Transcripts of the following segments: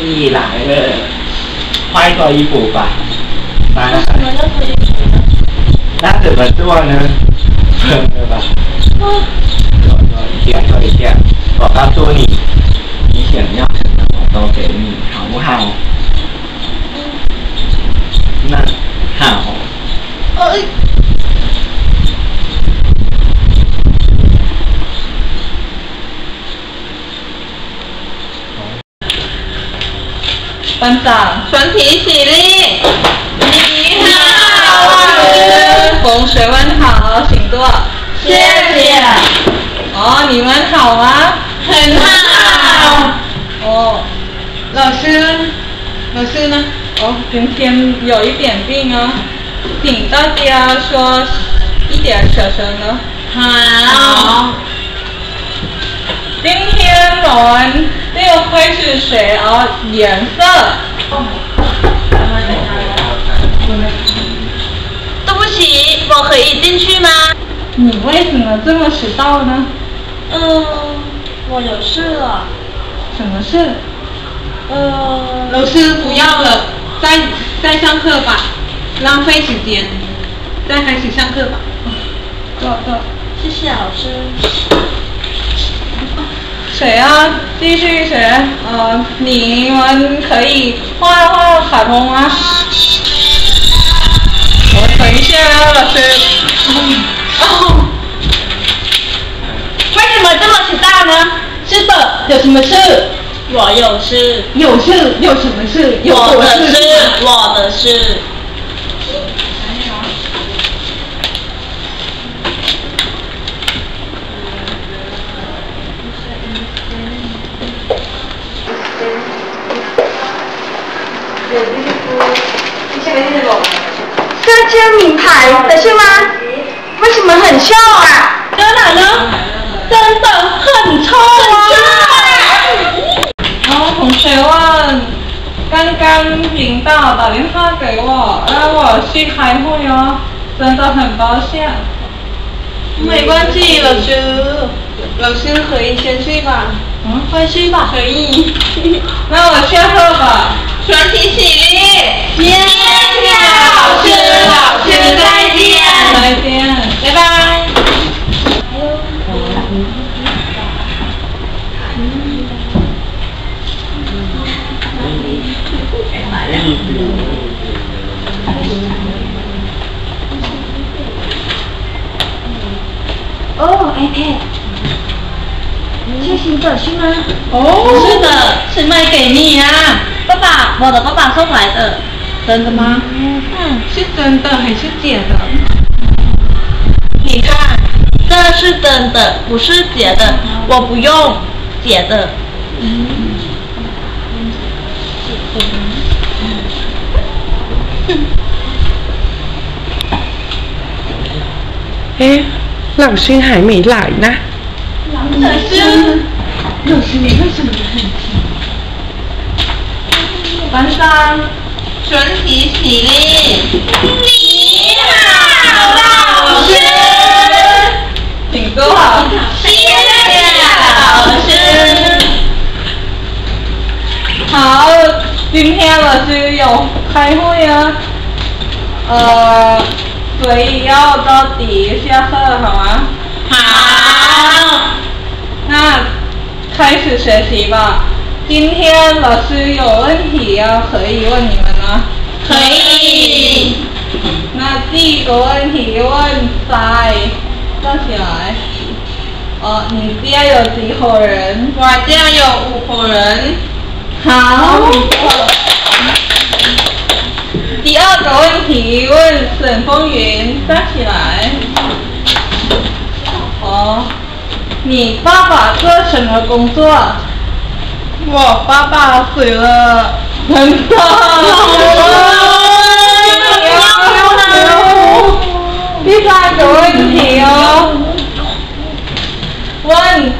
里来了，换一个衣服吧。来来来，我要可以了。那怎么做呢？分了吧，做做一点做一点。我告诉你，你想要什么我都给你，好不好？那好。哎。班长，全体起立。你好，老师，风水问好，请坐。谢谢。哦，你们好吗？很好。哦，老师，老师呢？哦，今天有一点病哦，请大家说一点小声呢。好。又开始学哦颜色。对不起，我可以进去吗？你为什么这么迟到呢？嗯，我有事了。什么事？呃，老师不要了，再再上课吧，浪费时间，再开始上课吧。坐坐。谢谢老师。谁啊？继续学。呃，你们可以画画卡通吗？我等一下啊，老师。哦。为什么这么迟到呢？是的，有什么事？我有事。有事？有什么事？有我的事？事，我的事。这件名牌的是吗？为什么很臭啊？当然了，真的很臭啊！哦，同学问，刚刚领导打电话给我，让我去开会哦，真的很抱歉。没关系，老师，老师可以先去吧。嗯，快去吧。可以。那我下课吧。全体起立。谢谢老师，老师再见。再见。拜拜。哦，iPad，这是新的是吗？哦，是的，是卖给你啊，爸爸，我的爸爸送来的。真的吗？嗯，是真的还是假的？你看，这是真的，不是假的，我不用假的。嗯哎，老师还没来呢。老师，老师，你为什么很急？班长，全体起立。你好，老师。请坐。谢谢老师。好，今天老师有开会啊，呃，所以要到底下课好吗？好。那开始学习吧。今天老师有问题要可以问你们吗？可以。那第一个问题问在站起来。哦，你家有几口人？我家有五口人。好。第二个问题问沈风云，站起来。哦，你爸爸做什么工作？我爸爸死了。很好。第三个问题哦，问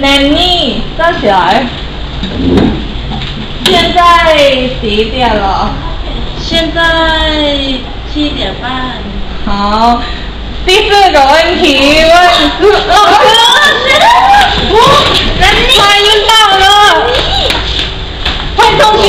Nanny 站起来。现在几点了？现在七点半。好，第四个问题问。老师，哇，人他晕倒了，快送去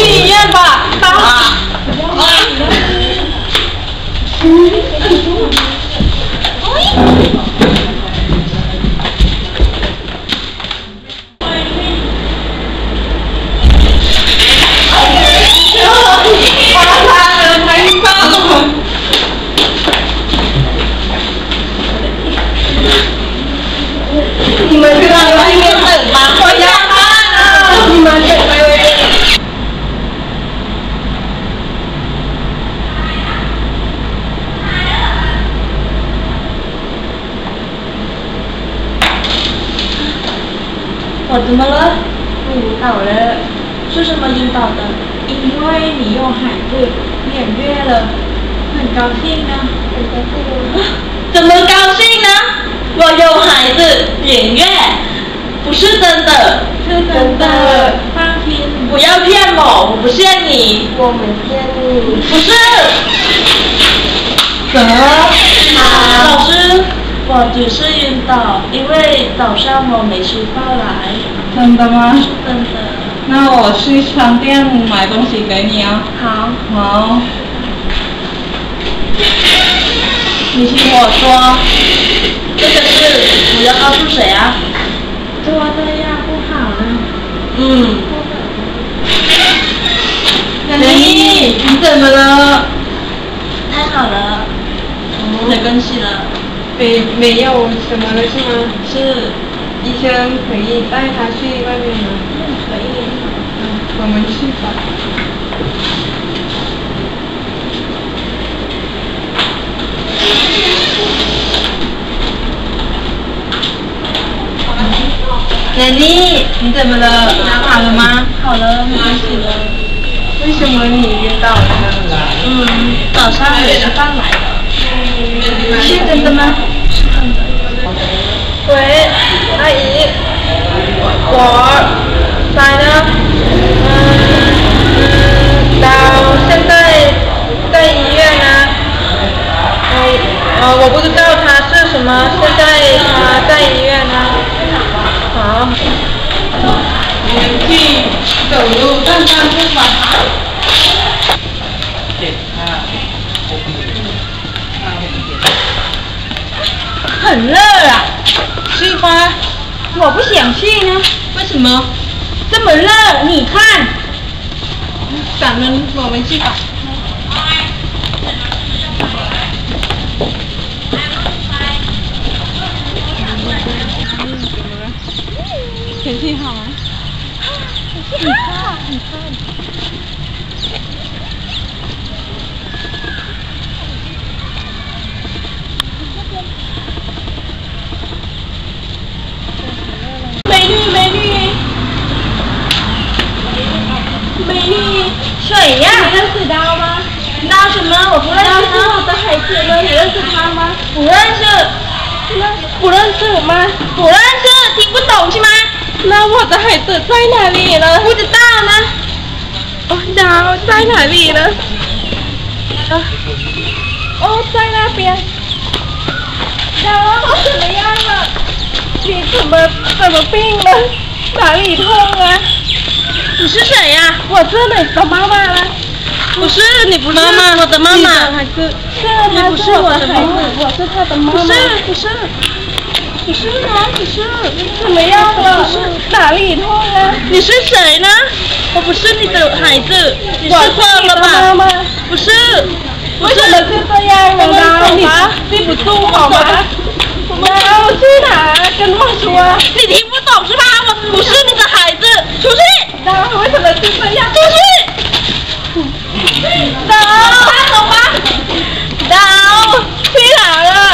怎么了？晕倒了，是什么晕倒的？因为你有孩子脸月了，很高兴啊，很高兴啊。怎么高兴呢？我有孩子脸月，不是真的，是真的，放心，不要骗我，我不骗你，我没骗你。不是。怎么了？老师，我只是晕倒，因为早上我没吃饭来，真的吗？真的。那我去商店买东西给你啊。好，好。你听我说，这个事我要告诉谁啊？做这样不好了。嗯，小妮，你怎么了？太好了，没关系了。没没有什么了是吗？是，医生可以带他去外面吗？可以。嗯我们去吧。奶妮，你怎么了？好了吗？好了，没关系了。为什么你晕倒了？嗯，早上没吃饭来的。是真的吗？是真的。喂，阿姨，我在呢，嗯，到现在在医院呢，呃呃，我不知道他是什么，现在他在医院。我不想去呢。为什么？这么热，你看。咱们我们去吧。天气好吗？美女，美女，美女，谁呀？你认识到吗？那什么？我不认识。那是我的孩子呢，你认识他吗？不认识。不认识我吗？不认识，听不懂是吗？那我的孩子在哪里呢？不知道呢。哦，然后在哪里呢？啊，哦，在那边。然后怎么样了？你怎么怎么病了？哪里痛啊？你是谁呀、我是你的妈妈啦。不是，你不是妈妈，我的妈妈。孩子，是不是我的孩子，我是他的妈妈。不是，不是，不是吗？不是，怎么样了？不是，哪里痛啊？你是谁呢？我不是你的孩子，你是错了吧？妈妈，不是，为什么是这样了呢？你记不住好吗？我们要去哪？跟我说。你听不懂是吧？我不是你的孩子，出去！那为什么是这样？出去！ ดาวลงมาดาวพี่หลานอะ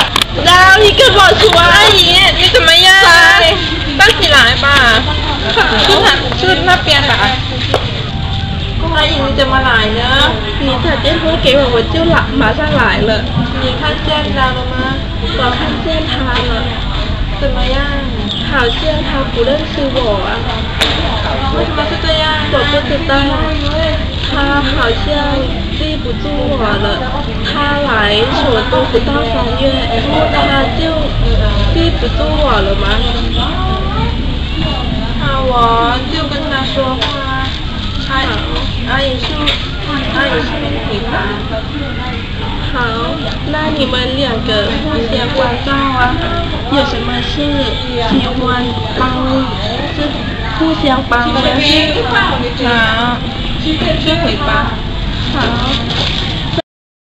ดาวพี่ก็บอกชัวร์อย่างนี้นี่จะไมยากตั้งสี่หลายป่ะชุดชุดมาเปลี่ยนป่ะก็มาอีกจะมาหลายเนอะมีเธอเจ้าเก๋ว่าหัจ้วหลักมาสร้างหลายเลยมีขั้นเส้นดาวลงมาต่อขั้นเส้นทางเลยจะมาย่างข่าวเชี่ยงข่าวกูเล่นคือบอกอะไม่ทำไมก็จะย่างบอกก็จะตั้ 他好像记不住我了。他来首都不到三月，他就记不住我了吗？那我就跟他说话。阿阿姨是阿姨是你吧？好，那你们两个互相关照啊，有什么事喜欢帮就互相帮啊。好，去回吧。好。